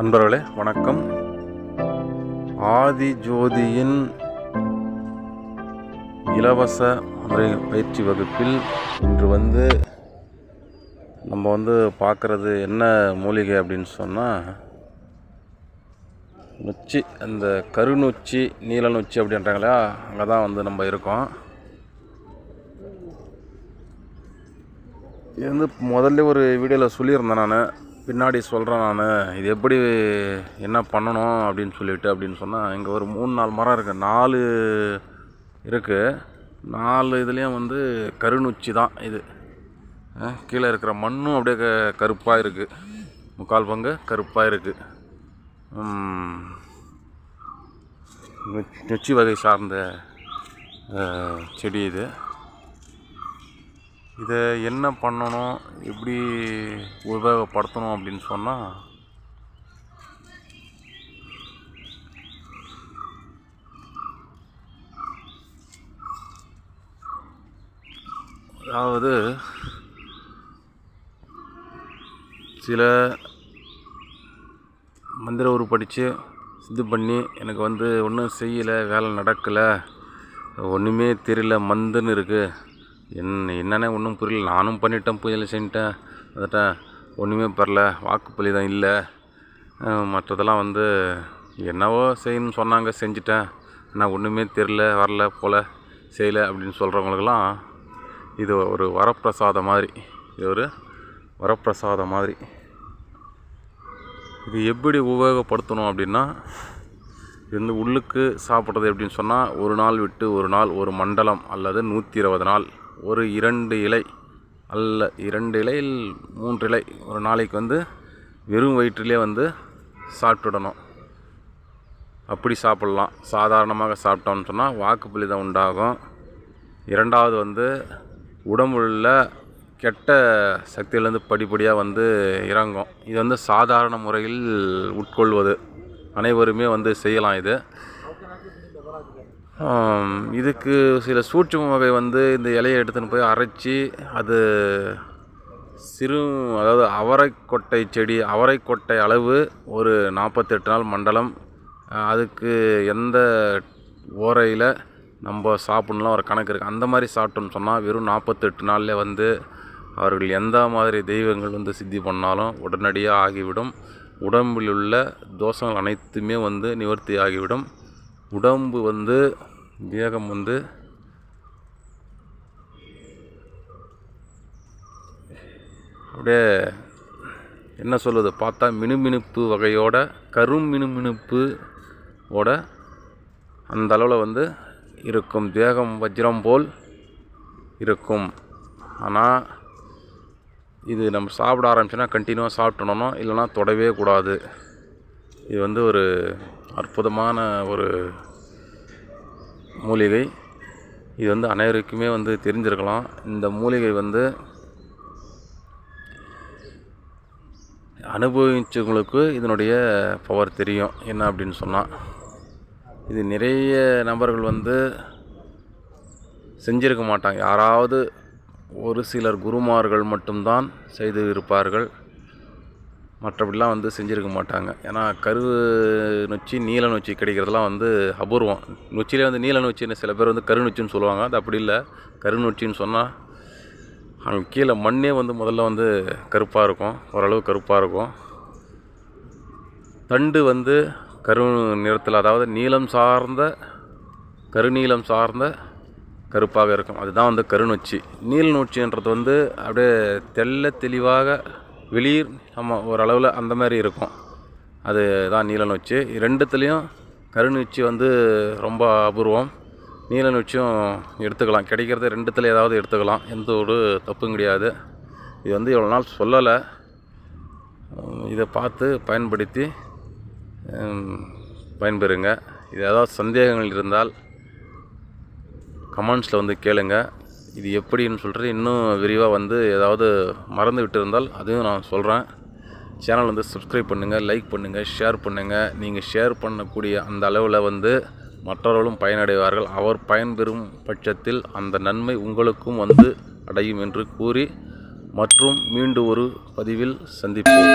அன்பர்களே வணக்கம். ஆதி ஜோதியின் இலவச முறை பயிற்சி வகுப்பில் இன்று வந்து நம்ம வந்து பார்க்குறது என்ன மூலிகை அப்படின்னு சொன்னால் நொச்சி அந்த கருநொச்சி நீல நொச்சி அப்படின்றாங்களா அங்கே தான் வந்து நம்ம இருக்கோம். இது வந்து முதல்ல ஒரு வீடியோவில் சொல்லியிருந்தேன் நான். பின்னாடி சொல்கிறேன் நான். இது எப்படி என்ன பண்ணணும் அப்படின்னு சொல்லிட்டு அப்படின்னு சொன்னால் இங்கே ஒரு மூணு நாலு மரம் இருக்குது நாலு இருக்குது நாலு இதுலேயும் வந்து கருநொச்சி தான் இது. கீழே இருக்கிற மண்ணும் அப்படியே க கருப்பாக இருக்குது முக்கால் பங்கு கருப்பாக இருக்குது நொச்சி வகை சார்ந்த செடி இது. இதை என்ன பண்ணணும் எப்படி உபயோகப்படுத்தணும் அப்படின்னு சொன்னால் அதாவது சில மந்திர ஊர் படித்து இது பண்ணி எனக்கு வந்து ஒன்றும் செய்யலை வேலை நடக்கலை ஒன்றுமே தெரியல மந்துன்னு இருக்குது என் என்னன்னே ஒன்றும் புரியல. நானும் பண்ணிட்டேன் புயல் செஞ்சிட்டேன். வந்துட்டேன் ஒன்றுமே பரல. வாக்குப்பலி தான் இல்லை. மற்றதெல்லாம் வந்து என்னவோ செய்யணும்னு சொன்னாங்க செஞ்சிட்டேன். ஆனால் ஒன்றுமே தெரில வரல போல செய்யலை அப்படின்னு சொல்கிறவங்களுக்கெல்லாம் இது ஒரு வரப்பிரசாதம் மாதிரி. இது ஒரு வரப்பிரசாதம் மாதிரி. இது எப்படி உபயோகப்படுத்தணும் அப்படின்னா இது வந்து உள்ளுக்கு சாப்பிட்றது எப்படின்னு சொன்னால் ஒரு நாள் விட்டு ஒரு நாள் ஒரு மண்டலம் அல்லது நூற்றி இருபது நாள். ஒரு இரண்டு இலை அல்ல இரண்டு இலையில் மூன்று இலை ஒரு நாளைக்கு வந்து வெறும் வயிற்றிலே வந்து சாப்பிட்டுடணும். அப்படி சாப்பிட்லாம். சாதாரணமாக சாப்பிட்டோம்னு சொன்னால் வாக்குப்பளிதம் உண்டாகும். இரண்டாவது வந்து உடம்புள்ள கெட்ட சக்தியிலேருந்து படிப்படியாக வந்து இறங்கும். இது வந்து சாதாரண முறையில் உட்கொள்வது. அனைவருமே வந்து செய்யலாம் இது. இதுக்கு சில சூட்சும வகை வந்து இந்த இலையை எடுத்துன்னு போய் அரைச்சி அது சிறு அதாவது அவரைக்கொட்டை செடி அவரைக்கொட்டை அளவு ஒரு நாற்பத்தெட்டு நாள் மண்டலம். அதுக்கு எந்த ஓரையில் நம்ம சாப்பிட்ணுலாம் ஒரு கணக்கு இருக்குது அந்த மாதிரி சாப்பிட்டோம்னு சொன்னால் வெறும் நாற்பத்தெட்டு நாளில் வந்து அவர்கள் எந்த மாதிரி தெய்வங்கள் வந்து சித்தி பண்ணாலும் உடனடியாக ஆகிவிடும். உடம்பில் உள்ள தோஷங்கள் அனைத்துமே வந்து நிவர்த்தி ஆகிவிடும். உடம்பு வந்து தேகம் வந்து அப்படியே என்ன சொல்லுது? பார்த்தா மினுமினுப்பு வகையோட கரும் மினுமினுப்பு ஓட அந்த அளவில் வந்து இருக்கும். தேகம் வஜ்ரம் போல் இருக்கும். ஆனால் இது நம்ம சாப்பிட ஆரம்பிச்சோன்னா கண்டினியூவாக சாப்பிட்டணும் இல்லைனா தொடவே கூடாது. இது வந்து ஒரு அற்புதமான ஒரு மூலிகை. இது வந்து அனைவருக்குமே வந்து தெரிஞ்சிருக்கலாம். இந்த மூலிகை வந்து அனுபவிச்சவங்களுக்கு இதனுடைய பவர் தெரியும். என்ன அப்படின்னு சொன்னால் இது நிறைய நபர்கள் வந்து செஞ்சிருக்க மாட்டாங்க. யாராவது ஒரு சிலர் குருமார்கள் மட்டும்தான் செய்து இருப்பார்கள் மற்றபடிலாம் வந்து செஞ்சுருக்க மாட்டாங்க. ஏன்னா கரு நொச்சி நீல நொச்சி கிடைக்கிறதுலாம் வந்து அபூர்வம். நொச்சிலே வந்து நீல நொச்சின்னு சில பேர் வந்து கரு நொச்சின்னு சொல்லுவாங்க. அது அப்படி இல்லை. கரு நொச்சின்னு சொன்னால் அங்கே கீழே மண்ணே வந்து முதல்ல வந்து கருப்பாக இருக்கும். ஓரளவு கருப்பாக இருக்கும். தண்டு வந்து கரு நிறத்தில் அதாவது நீளம் சார்ந்த கருநீளம் சார்ந்த கருப்பாக இருக்கும். அதுதான் வந்து கருநொச்சி நீல் நொச்சின்றது வந்து அப்படியே தெல்ல தெளிவாக வெளிர் நம்ம ஓரளவில் அந்த மாதிரி இருக்கும். அது தான் நீல நொச்சி. ரெண்டுத்துலேயும் கருநொச்சி வந்து ரொம்ப அபூர்வம். நீலநொச்சியும் எடுத்துக்கலாம். கிடைக்கிறது ரெண்டுத்தில் ஏதாவது எடுத்துக்கலாம். எந்த ஒரு தப்பும் கிடையாது. இது வந்து இவ்வளோ நாள் சொல்லலை. இதை பார்த்து பயன்படுத்தி பயன்பெறுங்க. இது ஏதாவது சந்தேகங்கள் இருந்தால் கமெண்ட்ஸில் வந்து கேளுங்கள் இது எப்படின்னு சொல்லிட்டு இன்னும் விரிவாக வந்து ஏதாவது மறந்து விட்டு இருந்தால் அதையும் நான் சொல்கிறேன் சேனல் வந்து சப்ஸ்கிரைப் பண்ணுங்கள் லைக் பண்ணுங்கள் ஷேர் பண்ணுங்கள் நீங்கள் ஷேர் பண்ணக்கூடிய அந்த அளவில் வந்து மற்றவர்களும் பயனடைவார்கள். அவர் பயன்பெறும் பட்சத்தில் அந்த நன்மை உங்களுக்கும் வந்து அடையும் என்று கூறி மற்றும் மீண்டும் ஒரு பதிவில் சந்திப்போம்.